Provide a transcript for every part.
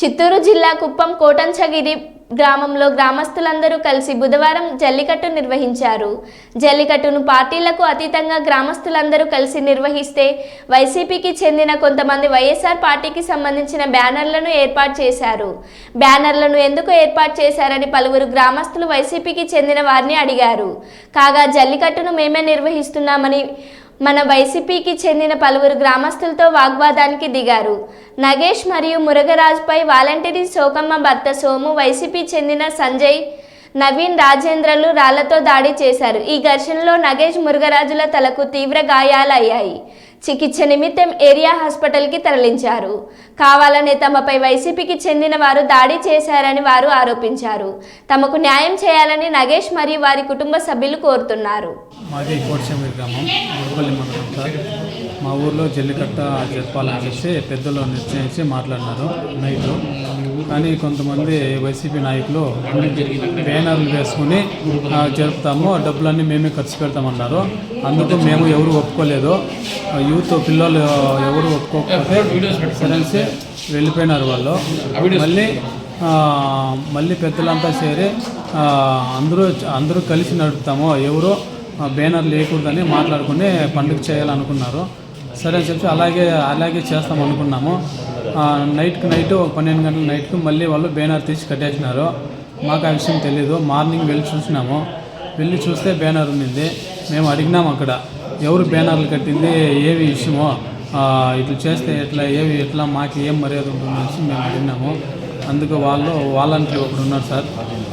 చిత్తూరు జిల్లా కుప్పం కోటంచగిరి గ్రామంలో గ్రామస్తులందరూ కలిసి బుధవారం జల్లికట్టు నిర్వహించారు. జల్లికట్టును పార్టీలకు అతీతంగా గ్రామస్తులందరూ కలిసి నిర్వహిస్తే వైసీపీకి చెందిన కొంతమంది వైఎస్ఆర్ పార్టీకి సంబంధించిన బ్యానర్లను ఏర్పాటు చేశారు. బ్యానర్లను ఎందుకు ఏర్పాటు చేశారని పలువురు గ్రామస్తులు వైసీపీకి చెందిన వారిని అడిగారు. కాగా జల్లికట్టును మేమే నిర్వహిస్తున్నామని మన వైసీపీకి చెందిన పలువురు గ్రామస్తులతో వాగ్వాదానికి దిగారు. నగేష్ మరియు మురగరాజుపై వాలంటీరీ సోకమ్మ భర్త సోము వైసీపీ చెందిన సంజయ్ నవీన్ రాజేంద్రలు రాళ్ళతో దాడి చేశారు. ఈ ఘర్షణలో నగేష్ మురుగరాజుల తలకు తీవ్ర గాయాలయ్యాయి. చికిత్స నిమిత్తం ఏరియా హాస్పిటల్కి తరలించారు. కావాలనే తమపై వైసీపీకి చెందిన వారు దాడి చేశారని వారు ఆరోపించారు. తమకు న్యాయం చేయాలని నగేష్ మరియు వారి కుటుంబ సభ్యులు కోరుతున్నారు. మా ఊర్లో జల్లికట్ట చెప్పాలని చెప్పి పెద్దలు నిశ్చయించి మాట్లాడినారు నైట్ కానీ కొంతమంది వైసీపీ నాయకులు బ్యానర్లు వేసుకుని జరుపుతాము డబ్బులన్నీ మేమే ఖర్చు పెడతామన్నారు. అందుకు మేము ఎవరు ఒప్పుకోలేదు. యూత్ పిల్లలు ఎవరు ఒప్పుకోకపోతే సరే వెళ్ళిపోయినారు వాళ్ళు. మళ్ళీ మళ్ళీ పెద్దలంతా చేరి అందరూ అందరూ కలిసి నడుపుతాము. ఎవరు బ్యానర్ లేకూడదని మాట్లాడుకుని పండుగ చేయాలనుకున్నారు. సరే అని చెప్పి అలాగే అలాగే చేస్తాం అనుకున్నాము. నైట్కి నైట్ ఒక పన్నెండు గంటల నైట్కి మళ్ళీ వాళ్ళు బ్యానర్ తీసి కట్టేసినారు. మాకు ఆ విషయం తెలీదు. మార్నింగ్ వెళ్ళి చూసినాము. వెళ్ళి చూస్తే బ్యానర్ ఉండింది. మేము అడిగినాము అక్కడ ఎవరు బ్యానర్లు కట్టింది ఏవి విషయమో ఇట్లా చేస్తే ఎట్లా ఏవి ఎట్లా మాకు ఏం మర్యాద ఉంటుందని మేము అడిగినాము. అందుకు వాళ్ళు వాలంటరీ ఒకడు ఉన్నారు సార్.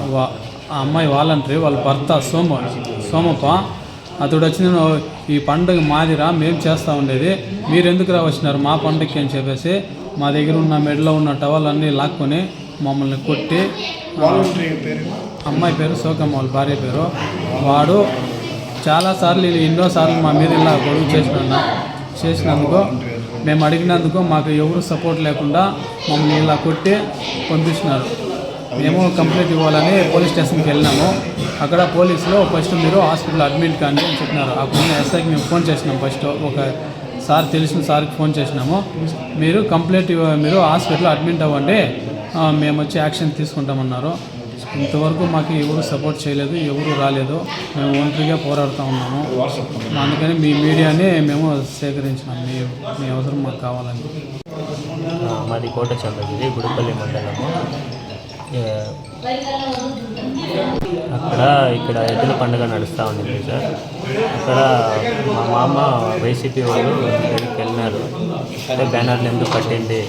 వా- ఆ అమ్మాయి వాలంటరీ వాళ్ళ భర్త సోమ సోమప్ప. అతడు వచ్చి నేను ఈ పండుగ మాదిరా మేము చేస్తూ ఉండేది. మీరు ఎందుకు వచ్చినారు? మా పండుగకి అని చెప్పేసి మా దగ్గర ఉన్న మెడలో ఉన్న టవల్ అన్నీ లాక్కొని మమ్మల్ని కొట్టి అమ్మాయి పేరు సోకమ్మ వాళ్ళ భార్య పేరు. వాడు చాలాసార్లు ఎన్నోసార్లు మా మీద ఇలా గొడవ చేసిన చేసినందుకు మేము అడిగినందుకు మాకు ఎవరు సపోర్ట్ లేకుండా మమ్మల్ని ఇలా కొట్టి పంపిస్తున్నారు. మేము కంప్లైంట్ ఇవ్వాలని పోలీస్ స్టేషన్కి వెళ్ళినాము. అక్కడ పోలీసులు ఫస్ట్ మీరు హాస్పిటల్ అడ్మిట్ కానీ అని చెప్పినారు. అప్పుడు ఎస్ఐకి మేము ఫోన్ చేసినాం ఫస్ట్. ఒక సార్ తెలిసిన సార్కి ఫోన్ చేసినాము. మీరు కంప్లైంట్ ఇవ్వ మీరు హాస్పిటల్లో అడ్మిట్ అవ్వండి. మేము వచ్చి యాక్షన్ తీసుకుంటామన్నారు. ఇంతవరకు మాకు ఎవరు సపోర్ట్ చేయలేదు ఎవరు రాలేదు. మేము ఒంటరిగా పోరాడుతూ ఉన్నాము. అందుకని మీ మీడియాని మేము సేకరించినాం. మీ మీ అవసరం మాకు కావాలని. మాది కోట చంద్రగిరి గుడిపల్లి మండలము. అక్కడ ఇక్కడ ఎద్దుల పండుగ నడుస్తూ ఉంది సార్. అక్కడ మా మామ వైసీపీ వాళ్ళు దగ్గరికి వెళ్ళినారు. అంటే బ్యానర్లు ఎందుకు కట్టింది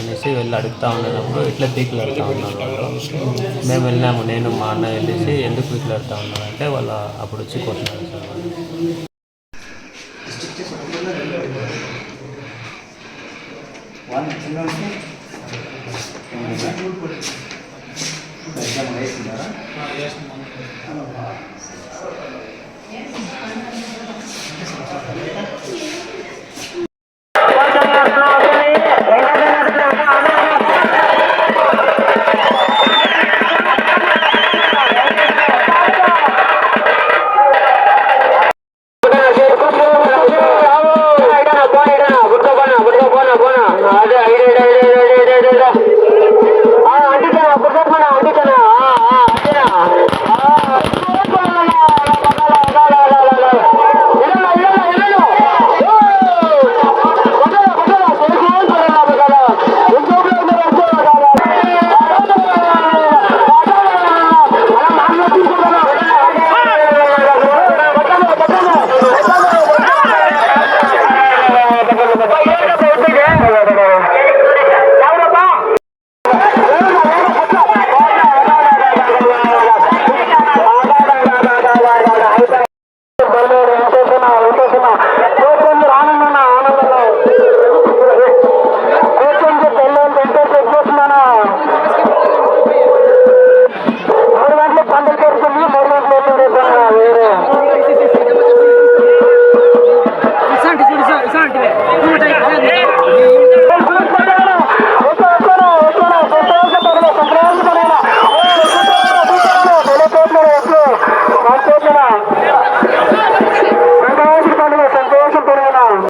అనేసి వెళ్ళి అడుగుతూ ఉన్నప్పుడు ఇట్లా పీకులాడుతూ ఉన్నారు. మేము వెళ్ళినాము నేను మా అన్న వెళ్ళేసి ఎందుకు పీకులాడుతూ ఉన్నారు అంటే వాళ్ళు అప్పుడు వచ్చి కొట్టినారు సార్. వాళ్ళు అంటే